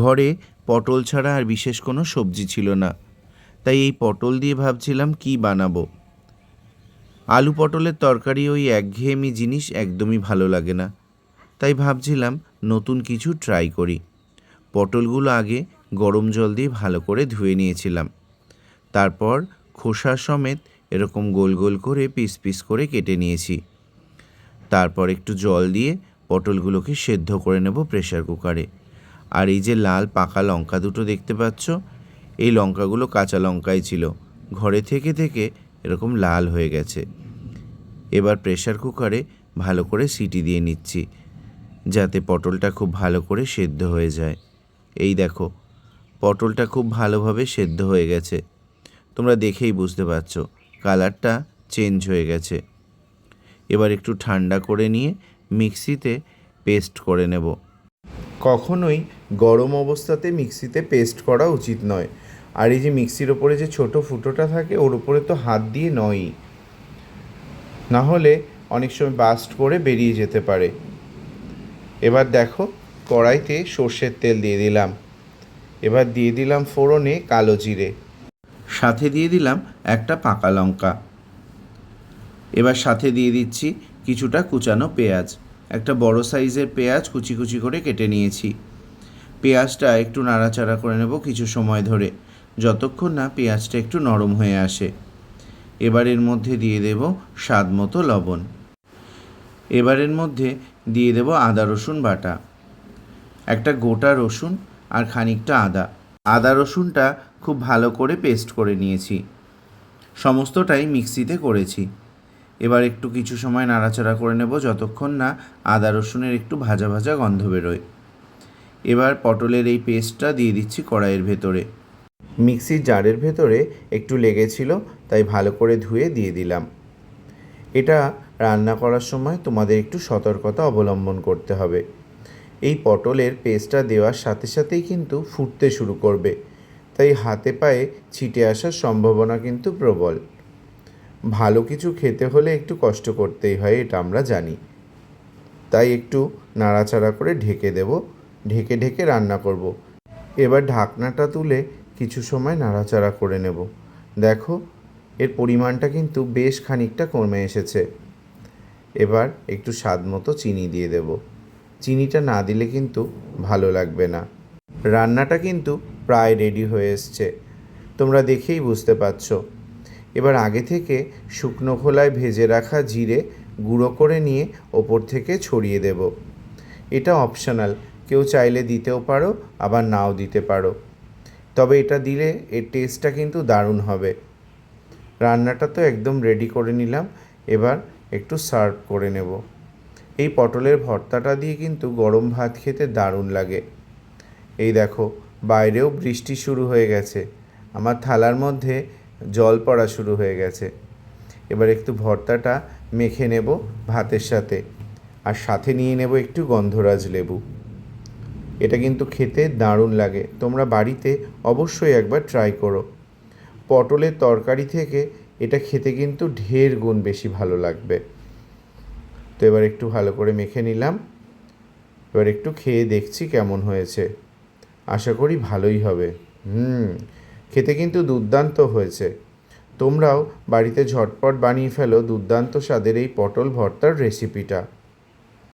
ঘরে পটল ছাড়া আর বিশেষ কোনো সবজি ছিল না। তাই এই পটল দিয়ে ভাবছিলাম কি বানাবো। আলু পটলের তরকারি ওই একঘেয়েমি জিনিস একদমই ভালো লাগে না। তাই ভাবছিলাম নতুন কিছু ট্রাই করি। পটলগুলো আগে গরম জল দিয়ে ভালো করে ধুয়ে নিয়েছিলাম। তারপর খোসা সমেত এরকম গোল গোল করে পিস পিস করে কেটে নিয়েছি। তারপর একটু জল দিয়ে পটলগুলোকে সেদ্ধ করে নেব প্রেশার কুকারে আর এই যে লাল, পাকা লঙ্কা দুটো দেখতে পাচ্ছ? এই লঙ্কাগুলো কাঁচা লঙ্কাই ছিল। ঘরে থেকে থেকে এরকম লাল হয়ে গেছে। এবার প্রেশার কুকারে ভালো করে সিটি দিয়ে নিচ্ছি, যাতে পটলটা খুব ভালো করে সেদ্ধ হয়ে যায়। এই দেখো, পটলটা খুব ভালোভাবে সেদ্ধ হয়ে গেছে। তোমরা দেখেই বুঝতে পারছ, কালারটা চেঞ্জ হয়ে গেছে। এবার একটু ঠান্ডা করে নিয়ে মিক্সিতে পেস্ট করে নেব। কখনোই গরম অবস্থাতে মিক্সিতে পেস্ট করা উচিত নয়। আর এই যে মিক্সির ওপরে যে ছোট ফুটোটা থাকে, ওর উপরে তো হাত দিয়ে নয়ই না হলে অনেক সময় বাস্ট করে বেরিয়ে যেতে পারে। এবার দেখো, কড়াইতে সর্ষের তেল দিয়ে দিলাম। এবার দিয়ে দিলাম ফোড়নে কালো জিরে। সাথে দিয়ে দিলাম একটা পাকা লঙ্কা। এবার সাথে দিয়ে দিচ্ছি কিছুটা কুচানো পেঁয়াজ। একটা বড় সাইজের পেঁয়াজ কুচি কুচি করে কেটে নিয়েছি। পেঁয়াজটা একটু নাড়াচাড়া করে নেব কিছু সময় ধরে। যতক্ষণ না পেঁয়াজটা একটু নরম হয়ে আসে। এবার এর মধ্যে দিয়ে দেব স্বাদ মতো লবণ। এবারের মধ্যে দিয়ে দেব আদা, রসুন বাটা। একটা গোটা রসুন আর খানিকটা আদা। আদা, রসুনটা খুব ভালো করে পেস্ট করে নিয়েছি। সমস্তটাই মিক্সিতে করেছি। এবার একটু কিছু সময় নাড়াচাড়া করে নেব যতক্ষণ না আদা, রসুনের একটু ভাজা ভাজা গন্ধ বেরোয়। এবার পটলের এই পেস্টটা দিয়ে দিচ্ছি কড়াইয়ের ভেতরে। মিক্সির জারের ভেতরে একটু লেগেছিল, তাই ভালো করে ধুয়ে দিয়ে দিলাম। এটা রান্না করার সময় তোমাদের একটু সতর্কতা অবলম্বন করতে হবে। এই পটলের পেস্টটা দেওয়ার সাথে সাথেই কিন্তু ফুটতে শুরু করবে, তাই হাতে পায়ে ছিটে আসার সম্ভাবনা কিন্তু প্রবল। ভালো কিছু খেতে হলে একটু কষ্ট করতেই হয়, এটা আমরা জানি। তাই একটু নাড়াচাড়া করে ঢেকে দেব। ঢেকে ঢেকে রান্না করব। এবার ঢাকনাটা তুলে কিছু সময় নাড়াচাড়া করে নেব। দেখো, এর পরিমাণটা কিন্তু বেশ খানিকটা কমে এসেছে। এবার একটু স্বাদ মতো চিনি দিয়ে দেব। চিনিটা না দিলে কিন্তু ভালো লাগবে না। রান্নাটা কিন্তু প্রায় রেডি হয়ে এসছে। তোমরা দেখেই বুঝতে পারছ। এবার আগে থেকে শুকনো খোলায় ভেজে রাখা জিরে গুঁড়ো করে নিয়ে ওপর থেকে ছড়িয়ে দেব। এটা অপশনাল কেউ চাইলে দিতেও পারো, আবার নাও দিতে পারো। তবে এটা দিলে এর টেস্টটা কিন্তু দারুণ হবে। রান্নাটা তো একদম রেডি করে নিলাম, এবার একটু সার্ভ করে নেব। এই পটলের ভর্তাটা দিয়ে কিন্তু গরম ভাত খেতে দারুণ লাগে। এই দেখো, বাইরেও বৃষ্টি শুরু হয়ে গেছে। আমার থালার মধ্যে জল পড়া শুরু হয়ে গেছে। এবার একটু ভর্তাটা মেখে নেব ভাতের সাথে। আর সাথে নিয়ে নেব একটু গন্ধরাজ লেবু। এটা কিন্তু খেতে দারুণ লাগে। তোমরা বাড়িতে অবশ্যই একবার ট্রাই করো। পটলের তরকারি থেকে এটা খেতে কিন্তু ঢের গুণ বেশি ভালো লাগবে। তো এবার একটু ভালো করে মেখে নিলাম। এবার একটু খেয়ে দেখছি কেমন হয়েছে। আশা করি ভালোই হবে। হুম, খেতে কিন্তু দুর্দান্ত হয়েছে। তোমরাও বাড়িতে ঝটপট বানিয়ে ফেলো দুর্দান্ত স্বাদের এই পটল ভর্তার রেসিপিটা